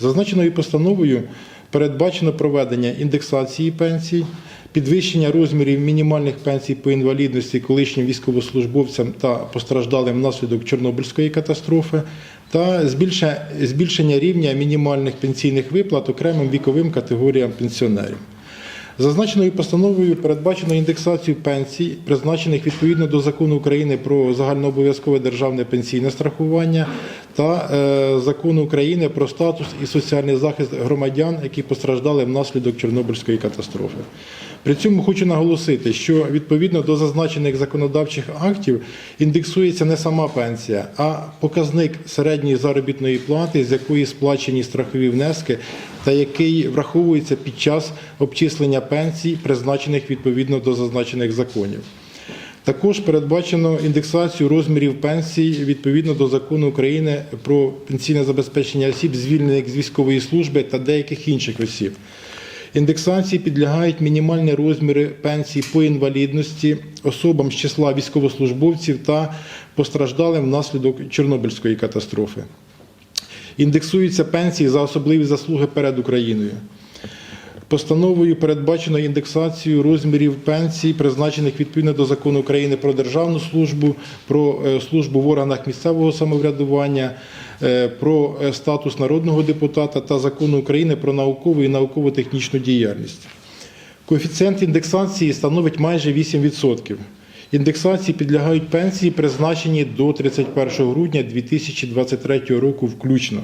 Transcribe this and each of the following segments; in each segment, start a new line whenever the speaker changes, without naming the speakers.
Зазначеною постановою передбачено проведення індексації пенсій, підвищення розмірів мінімальних пенсій по інвалідності колишнім військовослужбовцям та постраждалим внаслідок Чорнобильської катастрофи, та збільшення рівня мінімальних пенсійних виплат окремим віковим категоріям пенсіонерів. Зазначеною постановою передбачено індексацію пенсій, призначених відповідно до закону України про загальнообов'язкове державне пенсійне страхування та е, закону України про статус і соціальний захист громадян, які постраждали внаслідок Чорнобильської катастрофи. При цьому хочу наголосити, що відповідно до зазначених законодавчих актів індексується не сама пенсія, а показник середньої заробітної плати, з якої сплачені страхові внески, та який враховується під час обчислення пенсій, призначених відповідно до зазначених законів. Також передбачено індексацію розмірів пенсій відповідно до закону України про пенсійне забезпечення осіб, звільнених з військової служби та деяких інших осіб. Індексації підлягають мінімальні розміри пенсій по інвалідності особам з числа військовослужбовців та постраждалим внаслідок Чорнобильської катастрофи. Індексуються пенсії за особливі заслуги перед Україною. Постановою передбачено індексацію розмірів пенсій, призначених відповідно до закону України про державну службу, про е, службу в органах місцевого самоврядування, е, про е, статус народного депутата та закону України про наукову і науково-технічну діяльність. Коефіцієнт індексації становить майже 8%. Індексації підлягають пенсії, призначені до 31 грудня 2023 року включно.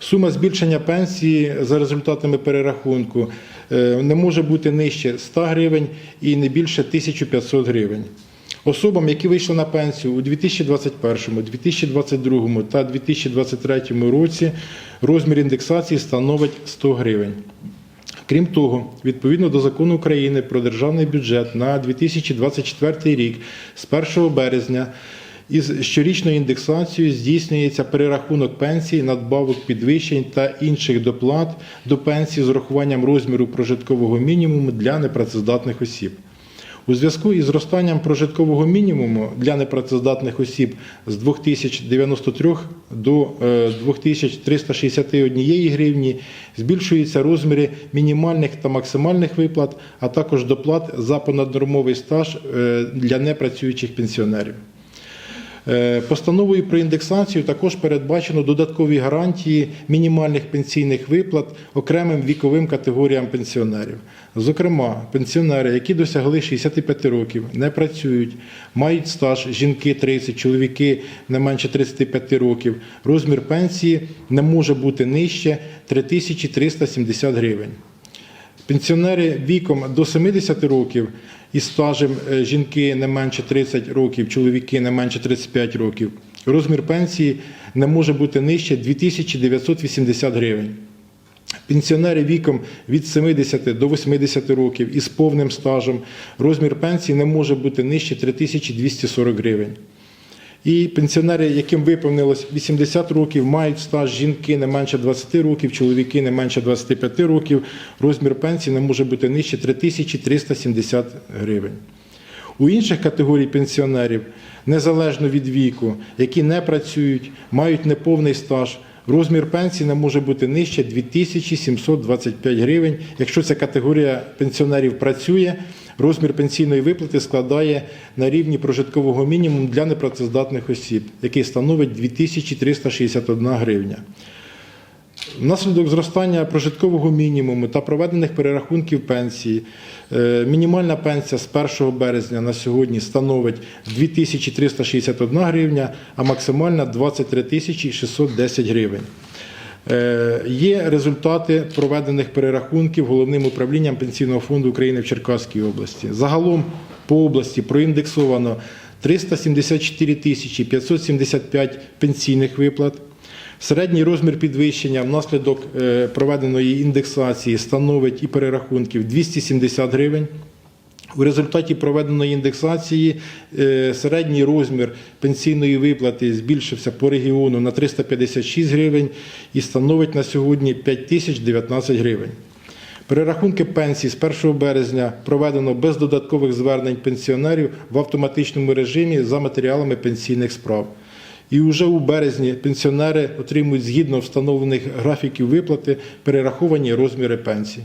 Сума збільшення пенсії за результатами перерахунку е, не може бути нижче 100 гривень і не більше 1500 гривень. Особам, які вийшли на пенсію у 2021, 2022 та 2023 році, розмір індексації становить 100 гривень. Крім того, відповідно до закону України про державний бюджет на 2024 рік з 1 березня із щорічною індексацією здійснюється перерахунок пенсій, надбавок підвищень та інших доплат до пенсії з урахуванням розміру прожиткового мінімуму для непрацездатних осіб. У зв'язку із зростанням прожиткового мінімуму для непрацездатних осіб з 2093 до е, 2361 гривні збільшуються розміри мінімальних та максимальних виплат, а також доплат за понаднормовий стаж е, для непрацюючих пенсіонерів. Е, Постановою про індексацію також передбачено додаткові гарантії мінімальних пенсійних виплат окремим віковим категоріям пенсіонерів. Зокрема, пенсіонери, які досягли 65 років, не працюють, мають стаж жінки 30, чоловіки не менше 35 років. Розмір пенсії не може бути нижче 3370 гривень. Пенсіонери віком до 70 років із стажем е, жінки не менше 30 років, чоловіки не менше 35 років. Розмір пенсії не може бути нижче 2980 гривень. Пенсіонери віком від 70 до 80 років із повним стажем розмір пенсії не може бути нижче 3240 гривень. І пенсіонери, яким виповнилось 80 років, мають стаж жінки не менше 20 років, чоловіки не менше 25 років. Розмір пенсії не може бути нижче 3370 гривень. У інших категорій пенсіонерів, незалежно від віку, які не працюють, мають неповний стаж, розмір пенсії не може бути нижче 2725 гривень. Якщо ця категорія пенсіонерів працює, розмір пенсійної виплати складає на рівні прожиткового мінімуму для непрацездатних осіб, який становить 2361 гривня. Внаслідок зростання прожиткового мінімуму та проведених перерахунків пенсії, е, мінімальна пенсія з 1 березня на сьогодні становить 2361 гривня, а максимальна 23 610 гривень. Е, Є результати проведених перерахунків головним управлінням Пенсійного фонду України в Черкаській області. Загалом по області проіндексовано 374 тисячі 575 пенсійних виплат. Середній розмір підвищення внаслідок е, проведеної індексації становить і перерахунків 270 гривень. У результаті проведеної індексації е, середній розмір пенсійної виплати збільшився по регіону на 356 гривень і становить на сьогодні 5019 гривень. Перерахунки пенсій з 1 березня проведено без додаткових звернень пенсіонерів в автоматичному режимі за матеріалами пенсійних справ. І вже у березні пенсіонери отримують згідно встановлених графіків виплати перераховані розміри пенсій.